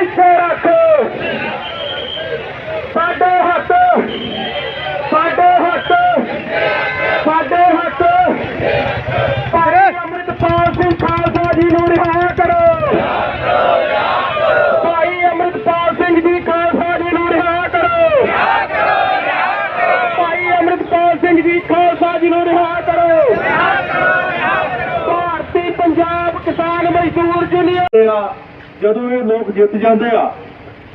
ਇੱਥੇ ਰੱਖ। ਸਾਡੇ ਹੱਥ ਸਾਡੇ ਹੱਥ ਸਾਡੇ ਹੱਥ। ਭਾਈ ਅੰਮ੍ਰਿਤਪਾਲ ਸਿੰਘ ਖਾਲਸਾ ਜੀ ਨੂੰ ਰਿਹਾ ਕਰੋ। ਭਾਈ ਅੰਮ੍ਰਿਤਪਾਲ ਸਿੰਘ ਜੀ ਖਾਲਸਾ ਜੀ ਨੂੰ ਰਿਹਾ ਕਰੋ। ਭਾਈ ਅੰਮ੍ਰਿਤਪਾਲ ਸਿੰਘ ਜੀ ਖਾਲਸਾ ਜੀ ਨੂੰ ਰਿਹਾ ਕਰੋ। ਭਾਰਤੀ ਪੰਜਾਬ ਕਿਸਾਨ ਮਜ਼ਦੂਰ ਯੂਨੀਅਨ। ਆ ਜਦੋਂ ਇਹ ਲੋਕ ਜਿੱਤ ਜਾਂਦੇ ਆ,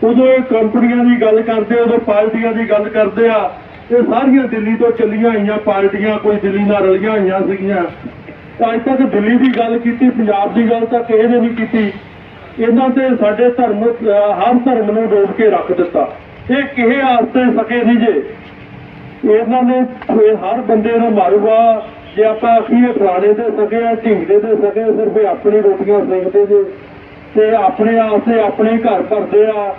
ਉਦੋਂ ਇਹ ਕੰਪਨੀਆਂ ਦੀ ਗੱਲ ਕਰਦੇ ਉਦੋਂ ਪਾਰਟੀਆਂ ਦੀ ਗੱਲ ਕਰਦੇ ਆ, ਇਹ ਸਾਰੀਆਂ ਦਿੱਲੀ ਤੋਂ ਚੱਲੀਆਂ ਹੋਈਆਂ ਪਾਰਟੀਆਂ ਕੋਈ ਦਿੱਲੀ ਨਾਲ ਰਲੀਆਂ ਹੋਈਆਂ ਸੀਗੀਆਂ। ਅੱਜ ਤੱਕ ਦਿੱਲੀ ਦੀ ਗੱਲ ਕੀਤੀ, ਪੰਜਾਬ ਦੀ ਗੱਲ ਤਾਂ ਕਿਸੇ ਨੇ ਨਹੀਂ ਕੀਤੀ। ਇਹਨਾਂ ਤੇ ਸਾਡੇ ਧਰਮ, ਹਰ ਧਰਮ ਨੂੰ ਰੋਕ ਕੇ ਰੱਖ ਦਿੱਤਾ। ਇਹ ਕਿਸੇ ਆਸਤੇ ਸਕੇ ਨਹੀਂ ਜੇ। ਇਹਨਾਂ ਨੇ ਹਰ ਬੰਦੇ ਨੂੰ ਮਾਰੂਗਾ, ਜੇ ਆਪਾਂ ਆਖੀਏ ਫਲਾਣੇ ਦੇ ਸਕੇ ਆ ਢਿੰਗਦੇ ਦੇ ਸਕੇ ਸਿਰਫ ਆਪਣੀ ਰੋਟੀਆਂ ਸੇਕਦੇ ਜੇ। ਤੇ ਆਪਣੇ ਆਸਤੇ ਆਪਣੇ ਘਰ ਭਰਦੇ ਆ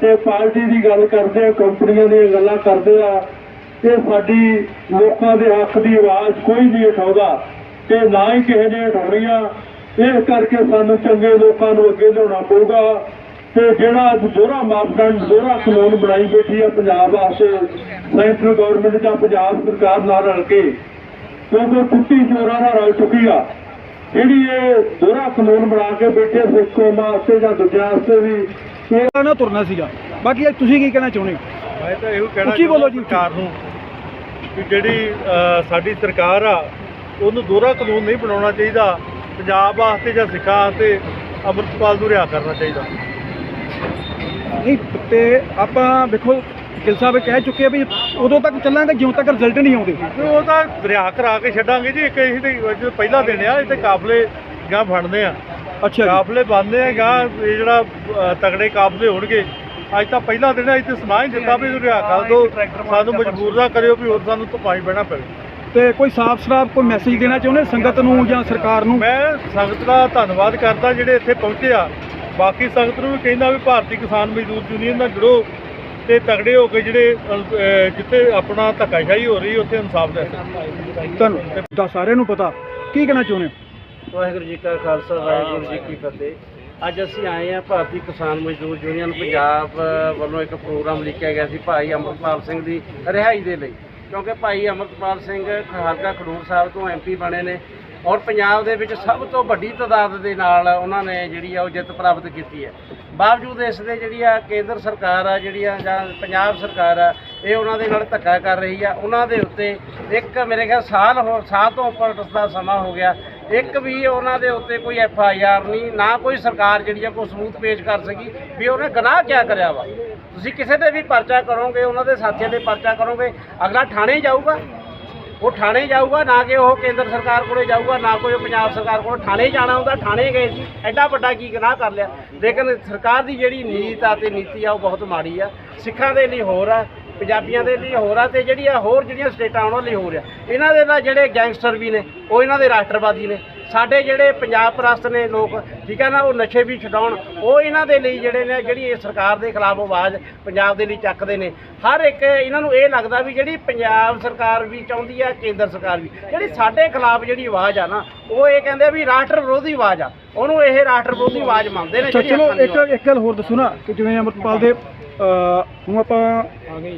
ਤੇ ਪਾਰਟੀ ਦੀ ਗੱਲ ਕਰਦੇ ਆ, ਕੰਪਨੀਆਂ ਦੀਆਂ ਗੱਲਾਂ ਕਰਦੇ ਆ ਤੇ ਸਾਡੀ ਲੋਕਾਂ ਦੇ ਹੱਕ ਦੀ ਆਵਾਜ਼ ਕੋਈ ਨਹੀਂ ਉਠਾਉਂਦਾ ਤੇ ਨਾ ਹੀ ਕਿਸੇ ਨੇ ਉਠਾਉਣੀ ਆ ਇਸ ਕਰਕੇ ਸਾਨੂੰ ਚੰਗੇ ਲੋਕਾਂ ਨੂੰ ਅੱਗੇ ਲਿਆਉਣਾ ਪਊਗਾ ਤੇ ਜਿਹੜਾ ਅੱਜ ਦੋਹਰਾ ਮਾਪਦੰਡ ਦੋਹਰਾ ਕਾਨੂੰਨ ਬਣਾਈ ਬੈਠੀ ਆ ਪੰਜਾਬ ਵਾਸਤੇ ਸੈਂਟਰਲ ਗਵਰਨਮੈਂਟ ਜਾਂ ਪੰਜਾਬ ਸਰਕਾਰ ਨਾਲ ਰਲ ਕੇ, ਕਿਉਂਕਿ ਟੁੱਟੀ ਚੋਰਾਂ ਨਾਲ ਰਲ ਚੁੱਕੀ ਆ। ਜਿਹੜੀ ਇਹ ਦੋਹਰਾ ਕਾਨੂੰਨ ਬਣਾ ਕੇ ਬੈਠੇ ਸਿੱਖ ਕੌਮਾਂ ਵਾਸਤੇ ਜਾਂ ਦੂਜਿਆਂ ਵਾਸਤੇ ਵੀ ਇਹ ਨਾ ਤੁਰਨਾ ਸੀਗਾ। ਬਾਕੀ ਅੱਜ ਤੁਸੀਂ ਕੀ ਕਹਿਣਾ ਚਾਹੁੰਦੇ? ਹੋ ਮੈਂ ਤਾਂ ਇਹੋ ਕਹਿਣਾ ਉੱਚੀ ਬੋਲੋ ਜੀ, ਸਰਕਾਰ ਨੂੰ ਕਿ ਜਿਹੜੀ ਸਾਡੀ ਸਰਕਾਰ ਆ ਉਹਨੂੰ ਦੋਹਰਾ ਕਾਨੂੰਨ ਨਹੀਂ ਬਣਾਉਣਾ ਚਾਹੀਦਾ। ਪੰਜਾਬ ਵਾਸਤੇ ਜਾਂ ਸਿੱਖਾਂ ਵਾਸਤੇ ਅੰਮ੍ਰਿਤਪਾਲ ਨੂੰ ਰਿਹਾ ਕਰਨਾ ਚਾਹੀਦਾ। ਨਹੀਂ ਤੇ ਆਪਾਂ ਦੇਖੋ ਗਿਲ ਸਾਹਿਬ ਕਹਿ ਚੁੱਕੇ ਆ ਵੀ ਉਦੋਂ ਤੱਕ ਚੱਲਾਂਗੇ ਜਿਉਂ ਤੱਕ ਰਿਜ਼ਲਟ ਨਹੀਂ ਆਉਂਦੇ। ਤੇ ਉਹ ਤਾਂ ਰਿਹਾ ਕਰਾ ਕੇ ਛੱਡਾਂਗੇ ਜੀ ਇੱਕ ਇਹ ਤੇ ਜਦੋਂ ਪਹਿਲਾ ਦਿਨ ਆ ਇਹ ਤੇ ਕਾਬਲੇ ਗਾਂ ਫੜਨੇ ਆ। ਅੱਛਾ ਜੀ। ਕਾਬਲੇ ਬਣਦੇ ਆ ਗਾਂ ਇਹ ਜਿਹੜਾ ਤਗੜੇ ਕਾਬਲੇ ਹੋਣਗੇ। ਅੱਜ ਤਾਂ ਪਹਿਲਾ ਦਿਨ ਹੈ ਇੱਥੇ ਸਮਾਂ ਹੀ ਦਿੱਤਾ ਵੀ ਰਿਹਾ ਕਰ ਦਿਓ ਸਾਨੂੰ ਮਜਬੂਰ ਨਾ ਕਰਿਓ ਵੀ ਹੋਰ ਸਾਨੂੰ ਧੁੱਪਾਂ 'ਚ ਬਹਿਣਾ ਪਵੇ। ਤੇ ਕੋਈ ਸਾਫ਼ ਸਰਾਫ ਕੋਈ ਮੈਸੇਜ ਦੇਣਾ ਚਾਹੁੰਦੇ ਸੰਗਤ ਨੂੰ ਜਾਂ ਸਰਕਾਰ ਨੂੰ? ਮੈਂ ਸੰਗਤ ਦਾ ਧੰਨਵਾਦ ਕਰਦਾ ਜਿਹੜੇ ਇੱਥੇ ਪਹੁੰਚੇ ਆ। ਬਾਕੀ ਸੰਗਤ ਨੂੰ ਵੀ ਕਹਿੰਦਾ ਵੀ ਭਾਰਤੀ ਕਿਸਾਨ ਮਜ਼ਦੂਰ ਯੂਨੀਅਨ ਨਾਲ ਜੁੜੋ। ਤੇ ਤਗੜੇ ਹੋ ਕੇ ਜਿਹੜੇ ਅਹ, ਜਿੱਥੇ ਆਪਣਾ ਧੱਕਾਸ਼ਾਹੀ ਹੋ ਰਹੀ ਉੱਥੇ ਇਨਸਾਫ ਦੇ ਤੁਹਾਨੂੰ ਦਾ ਸਾਰਿਆਂ ਨੂੰ ਪਤਾ। ਕੀ ਕਹਿਣਾ ਚਾਹੁੰਦੇ ਹੋ? ਵਾਹਿਗੁਰੂ ਜੀ ਕਾ ਖਾਲਸਾ ਵਾਹਿਗੁਰੂ ਜੀ ਕੀ ਫਤਿਹ। ਅੱਜ ਅਸੀਂ ਆਏ ਹਾਂ ਭਾਰਤੀ ਕਿਸਾਨ ਮਜ਼ਦੂਰ ਯੂਨੀਅਨ ਪੰਜਾਬ ਵੱਲੋਂ ਇੱਕ ਪ੍ਰੋਗਰਾਮ ਲਿਖਿਆ ਗਿਆ ਸੀ ਭਾਈ ਅਮਰਪਾਲ ਸਿੰਘ ਦੀ ਰਿਹਾਈ ਦੇ ਲਈ। ਕਿਉਂਕਿ ਭਾਈ ਅਮਰਪਾਲ ਸਿੰਘ ਹਲਕਾ ਖਡੂਰ ਸਾਹਿਬ ਤੋਂ ਐਮਪੀ ਬਣੇ ਨੇ। ਔਰ ਪੰਜਾਬ ਦੇ ਵਿੱਚ ਸਭ ਤੋਂ ਵੱਡੀ ਤਾਦਾਦ ਦੇ ਨਾਲ ਉਹਨਾਂ ਨੇ ਜਿਹੜੀ ਆ ਉਹ ਜਿੱਤ ਪ੍ਰਾਪਤ ਕੀਤੀ ਹੈ। ਬਾਵਜੂਦ ਇਸ ਦੇ ਜਿਹੜੀ ਆ ਕੇਂਦਰ ਸਰਕਾਰ ਆ, ਜਿਹੜੀ ਆ ਜਾਂ ਪੰਜਾਬ ਸਰਕਾਰ ਆ, ਇਹ ਉਹਨਾਂ ਦੇ ਨਾਲ ਧੱਕਾ ਕਰ ਰਹੀ ਆ। ਉਹਨਾਂ ਦੇ ਉੱਤੇ ਇੱਕ ਮੇਰੇ ਖਿਆਲ ਸਾਲ ਹੋ, ਸਾਲ ਤੋਂ ਉੱਪਰ ਦਾ ਸਮਾਂ ਹੋ ਗਿਆ। ਇੱਕ ਵੀ ਉਹਨਾਂ ਦੇ ਉੱਤੇ ਕੋਈ ਐਫ ਆਈ ਆਰ ਨਹੀਂ, ਨਾ ਕੋਈ ਸਰਕਾਰ ਜਿਹੜੀ ਆ ਕੋਈ ਸਬੂਤ ਪੇਸ਼ ਕਰ ਸਕੀ ਵੀ ਉਹਨੇ ਗੁਨਾਹ ਕਿਆ ਕਰਿਆ ਵਾ। ਤੁਸੀਂ ਕਿਸੇ ਤੇ ਵੀ ਪਰਚਾ ਕਰੋਗੇ, ਉਹਨਾਂ ਦੇ ਸਾਥੀਆਂ ਦੇ ਪਰਚਾ ਕਰੋਗੇ, ਅਗਲਾ ਥਾਣੇ ਜਾਊਗਾ। ਉਹ ਥਾਣੇ ਜਾਊਗਾ, ਨਾ ਕਿ ਉਹ ਕੇਂਦਰ ਸਰਕਾਰ ਕੋਲੇ ਜਾਊਗਾ, ਨਾ ਕੋਈ ਉਹ ਪੰਜਾਬ ਸਰਕਾਰ ਕੋਲ ਥਾਣੇ ਜਾਣਾ ਹੁੰਦਾ, ਥਾਣੇ ਗਏ ਸੀ। ਐਡਾ ਵੱਡਾ ਕੀ ਗੁਨਾਹ ਕਰ ਲਿਆ। ਲੇਕਿਨ ਸਰਕਾਰ ਦੀ ਜਿਹੜੀ ਨੀਤ ਆ ਤੇ ਨੀਤੀ ਆ, ਉਹ ਬਹੁਤ ਮਾੜੀ ਆ। ਸਿੱਖਾਂ ਦੇ ਲਈ ਹੋਰ ਆ, ਪੰਜਾਬੀਆਂ ਦੇ ਲਈ ਹੋਰ ਆ ਤੇ ਜਿਹੜੀ ਆ ਹੋਰ ਜਿਹੜੀਆਂ ਸਟੇਟਾਂ ਉਹਨਾਂ ਲਈ ਹੋਰ ਆ। ਇਹਨਾਂ ਦੇ ਨਾਲ ਜਿਹੜੇ ਗੈਂਗਸਟਰ ਵੀ ਨੇ, ਉਹ ਇਹਨਾਂ ਦੇ ਰਾਸ਼ਟਰਵਾਦੀ ਨੇ। ਸਾਡੇ ਜਿਹੜੇ ਪੰਜਾਬ ਪ੍ਰਸਤ ਨੇ ਲੋਕ ਠੀਕ ਹੈ ਨਾ ਉਹ ਨਸ਼ੇ ਵੀ ਛਡਾਉਣ ਉਹ ਇਹਨਾਂ ਦੇ ਲਈ ਜਿਹੜੇ ਨੇ ਜਿਹੜੀ ਇਹ ਸਰਕਾਰ ਦੇ ਖਿਲਾਫ ਆਵਾਜ਼ ਪੰਜਾਬ ਦੇ ਲਈ ਚੱਕਦੇ ਨੇ। ਹਰ ਇੱਕ ਇਹਨਾਂ ਨੂੰ ਇਹ ਲੱਗਦਾ ਵੀ ਜਿਹੜੀ ਪੰਜਾਬ ਸਰਕਾਰ ਵੀ ਚਾਹੁੰਦੀ ਆ ਕੇਂਦਰ ਸਰਕਾਰ ਵੀ। ਜਿਹੜੀ ਸਾਡੇ ਖਿਲਾਫ ਜਿਹੜੀ ਆਵਾਜ਼ ਆ ਨਾ ਉਹ ਇਹ ਕਹਿੰਦੇ ਵੀ ਰਾਸ਼ਟਰ ਵਿਰੋਧੀ ਆਵਾਜ਼ ਆ। ਉਹਨੂੰ ਇਹ ਰਾਸ਼ਟਰ ਵਿਰੋਧੀ ਆਵਾਜ਼ ਮੰਨਦੇ ਨੇ ਚਲੋ ਇੱਕ। ਇੱਕ ਗੱਲ ਹੋਰ ਦੱਸੋ ਨਾ ਕਿ ਜਿਵੇਂ ਅਮਰਪਾਲ ਦੇ ਨੂੰ ਆਪਾਂ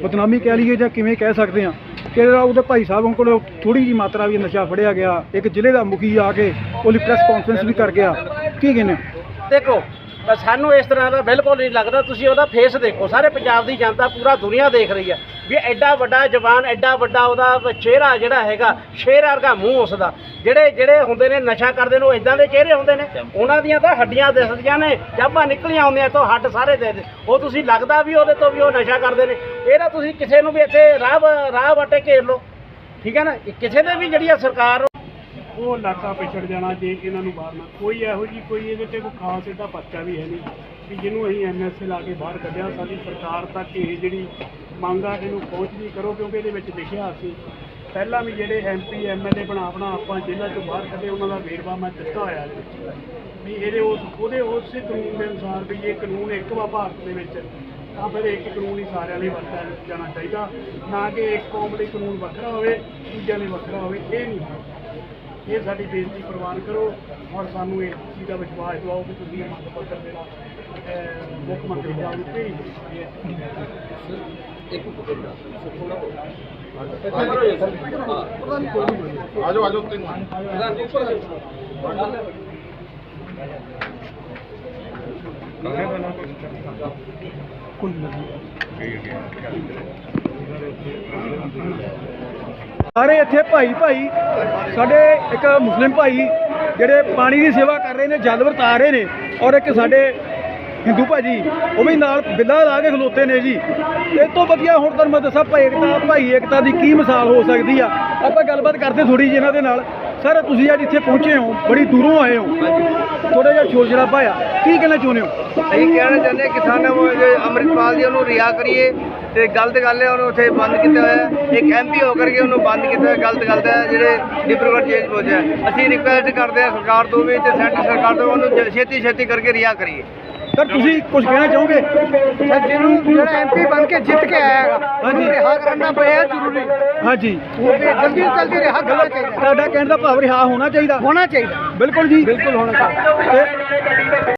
ਬਦਨਾਮੀ ਕਹਿ ਲਈਏ ਜਾਂ ਕਿਵੇਂ ਕਹਿ ਸਕਦੇ ਆ ਕਿ ਉਹਦੇ ਭਾਈ ਸਾਹਿਬ ਕੋਲ ਥੋੜੀ ਜੀ ਮਾਤਰਾ ਵੀ ਨਸ਼ਾ ਫੜਿਆ ਗਿਆ, ਇੱਕ ਜ਼ਿਲ੍ਹੇ ਦਾ ਮੁਖੀ ਆ ਕੇ ਉਹਦੀ ਪ੍ਰੈਸ ਕਾਨਫਰੰਸ ਵੀ ਕਰ ਗਿਆ, ਕੀ ਕਹਿੰਦੇ ਦੇਖੋ ਸਾਨੂੰ ਇਸ ਤਰ੍ਹਾਂ ਦਾ ਬਿਲਕੁਲ ਨਹੀਂ ਲੱਗਦਾ, ਤੁਸੀਂ ਉਹਦਾ ਫੇਸ ਦੇਖੋ, ਸਾਰੇ ਪੰਜਾਬ ਦੀ ਜਨਤਾ ਪੂਰਾ ਦੁਨੀਆ ਦੇਖ ਰਹੀ ਹੈ ਵੀ ਐਡਾ ਵੱਡਾ ਜਵਾਨ, ਐਡਾ ਵੱਡਾ ਉਹਦਾ ਚਿਹਰਾ ਜਿਹੜਾ ਹੈਗਾ, ਸ਼ੇਰ ਵਰਗਾ ਮੂੰਹ ਉਸਦਾ। ਜਿਹੜੇ ਜਿਹੜੇ ਹੁੰਦੇ ਨੇ ਨਸ਼ਾ ਕਰਦੇ ਨੇ ਉਹ ਇਦਾਂ ਦੇ ਚਿਹਰੇ ਹੁੰਦੇ ਨੇ। ਉਹਨਾਂ ਦੀਆਂ ਤਾਂ ਹੱਡੀਆਂ ਦਿਸਦੀਆਂ ਨੇ ਜਾਬਾਂ ਨਿਕਲੀਆਂ ਆਉਂਦੀਆਂ ਤੋਂ ਹੱਡ ਸਾਰੇ ਦੇ ਦੇ। ਉਹ ਤੁਸੀਂ ਲੱਗਦਾ ਵੀ ਉਹਦੇ ਤੋਂ ਵੀ ਉਹ ਨਸ਼ਾ ਕਰਦੇ ਨੇ। ਇਹ ਨਾ ਤੁਸੀਂ ਕਿਸੇ ਨੂੰ ਵੀ ਇੱਥੇ ਰਾਹ ਰਾਹ ਵਾਟੇ ਘੇਰ ਲਓ। ਠੀਕ ਹੈ ਨਾ? ਇਹ ਕਿਸੇ ਦੇ ਵੀ ਜਿਹੜੀ ਆ ਸਰਕਾਰ ਉਹ ਇਲਾਕਾ ਪਿਛੜ ਜਾਣਾ ਜੇ ਇਹਨਾਂ ਨੂੰ ਬਾਹਰ ਨਾ ਕੋਈ ਇਹੋ ਜੀ ਕੋਈ ਇਹਦੇ ਤੇ ਕੋਈ ਖਾਸ ਇਹਦਾ ਪਰਚਾ ਵੀ ਹੈ ਨਹੀਂ ਵੀ ਜਿਹਨੂੰ ਅਸੀਂ ਐਨਐਸਏ ਲਾ ਕੇ ਬਾਹਰ ਕੱਢਿਆ। ਸਾਡੀ ਸਰਕਾਰ ਤੱਕ ਇਹ ਜਿਹੜੀ ਮੰਗ ਆ ਇਹਨੂੰ ਪਹੁੰਚਦੀ ਕਰੋ ਕਿਉਂਕਿ ਇਹਦੇ ਵਿੱਚ ਲਿਖਿਆ ਸੀ ਪਹਿਲਾਂ ਵੀ ਜਿਹੜੇ ਐਮਪੀ ਐਮਐਲਏ ਬਣਾ ਬਣਾ ਆਪਾਂ ਜੇਲ੍ਹਾਂ ਚੋਂ ਬਾਹਰ ਕੱਢੇ ਉਹਨਾਂ ਦਾ ਵੇਰਵਾ ਮੈਂ ਦਿੱਤਾ ਹੋਇਆ ਇਹਦੇ ਵੀ ਇਹਦੇ ਉਸ ਉਹਦੇ ਉਸੇ ਕਾਨੂੰਨ ਦੇ ਅਨੁਸਾਰ ਵੀ ਇਹ ਕਾਨੂੰਨ ਇੱਕ ਵਾ ਭਾਰਤ ਦੇ ਵਿੱਚ ਤਾਂ ਫਿਰ ਇੱਕ ਕਾਨੂੰਨ ਹੀ ਸਾਰਿਆਂ ਲਈ ਵਰਤਿਆ ਜਾਣਾ ਚਾਹੀਦਾ। ਨਾ ਕਿ ਇੱਕ ਕੌਮ ਲਈ ਕਾਨੂੰਨ ਵੱਖਰਾ ਹੋਵੇ ਦੂਜਿਆਂ ਲਈ ਵੱਖਰਾ ਹੋਵੇ ਇਹ ਨਹੀਂ ਇਹ ਸਾਡੀ ਬੇਨਤੀ ਪ੍ਰਵਾਨ ਕਰੋ ਔਰ ਸਾਨੂੰ ਇਸ ਚੀਜ਼ ਦਾ ਵਿਸ਼ਵਾਸ ਦਿਵਾਓ ਕਿ ਤੁਸੀਂ ਇਹ ਮੰਗ ਪੱਤਰ ਜਿਹੜਾ ਅਹ, ਮੁੱਖ ਮੰਤਰੀ ਸਾਹਿਬ ਨੂੰ ਭੇਜ ਦਿੱਤੀ ਆਜੋ ਆਜੋ ਤਿੰਨ ਸਾਰੇ ਇੱਥੇ ਭਾਈ ਭਾਈ, ਸਾਡੇ ਇੱਕ ਮੁਸਲਿਮ ਭਾਈ ਜਿਹੜੇ ਪਾਣੀ ਦੀ ਸੇਵਾ ਕਰ ਰਹੇ ਨੇ ਜਲ ਵਰਤਾ ਰਹੇ ਨੇ ਔਰ ਇੱਕ ਸਾਡੇ ਹਿੰਦੂ ਭਾਜੀ, ਉਹ ਵੀ ਨਾਲ ਬਿੱਲਾ ਲਾ ਕੇ ਖਲੋਤੇ ਨੇ ਜੀ। ਇਹ ਤੋਂ ਵਧੀਆ ਹੁਣ ਤੁਹਾਨੂੰ ਮੈਂ ਦੱਸਾਂ, ਭਾਈ ਏਕਤਾ ਭਾਈ ਏਕਤਾ ਦੀ ਕੀ ਮਿਸਾਲ ਹੋ ਸਕਦੀ ਆ। ਆਪਾਂ ਗੱਲਬਾਤ ਕਰਦੇ ਥੋੜੀ ਜਿਹੀ ਇਹਨਾਂ ਦੇ ਨਾਲ। ਸਰ, ਤੁਸੀਂ ਅੱਜ ਇੱਥੇ ਪਹੁੰਚੇ ਹੋ, ਬੜੀ ਦੂਰੋਂ ਆਏ ਹੋ। ਥੋੜਾ ਜਿਹਾ ਸ਼ੋਰ ਸ਼ਰਾਬਾ ਆ। ਕੀ ਕਹਿਣਾ ਚਾਹੁੰਦੇ ਹੋ? ਅਸੀਂ ਕਹਿਣਾ ਚਾਹੁੰਦੇ ਹਾਂ ਕਿਸਾਨਾਂ ਨੂੰ ਜੇ ਅੰਮ੍ਰਿਤਪਾਲ ਜੀ ਉਹਨੂੰ ਰਿਆ ਕਰੀਏ। ਤੇ ਗਲਤ ਗੱਲ ਹੈ, ਉਹਨੂੰ ਉੱਥੇ ਬੰਦ ਕੀਤਾ ਹੋਇਆ ਹੈ। ਇੱਕ ਐਮਪੀ ਹੋ ਕਰਕੇ ਉਹਨੂੰ ਬੰਦ ਕੀਤਾ ਹੋਇਆ, ਗਲਤ ਗੱਲ ਹੈ ਜਿਹੜੇ ਡਿਬਰੂਗੜ੍ਹ ਜੇਲ੍ਹ ਪਹੁੰਚਿਆ। ਅਸੀਂ ਰਿਕੁਐਸਟ ਕਰਦੇ ਹਾਂ ਸਰਕਾਰ ਤੋਂ ਵੀ ਤੇ ਸੈਂਟਰ ਸਰਕਾਰ ਤੋਂ ਉਹਨੂੰ ਛੇਤੀ ਛੇਤੀ ਕਰਕੇ ਰਿਆ ਕਰੀਏ। ਸਰ ਤੁਸੀਂ ਕੁਝ ਕਹਿਣਾ ਚਾਹੋਗੇ? ਸਰ ਜਿਹਨੂੰ ਜਿਹੜਾ ਐਮਪੀ ਬਣ ਕੇ ਜਿੱਤ ਕੇ ਆਇਆ ਹੈਗਾ ਹਾਂਜੀ। ਰਿਹਾ ਕਰਨਾ ਪਿਆ ਜ਼ਰੂਰੀ। ਹਾਂਜੀ। ਉਹ ਵੀ ਜਲਦੀ ਤੋਂ ਜਲਦੀ ਰਿਹਾ ਕਰਨਾ ਚਾਹੀਦਾ। ਤੁਹਾਡਾ ਕਹਿਣ ਦਾ ਭਾਵ ਰਿਹਾ ਹੋਣਾ ਚਾਹੀਦਾ। ਹੋਣਾ ਚਾਹੀਦਾ। ਬਿਲਕੁਲ ਜੀ। ਬਿਲਕੁਲ ਹੋਣਾ ਚਾਹੀਦਾ।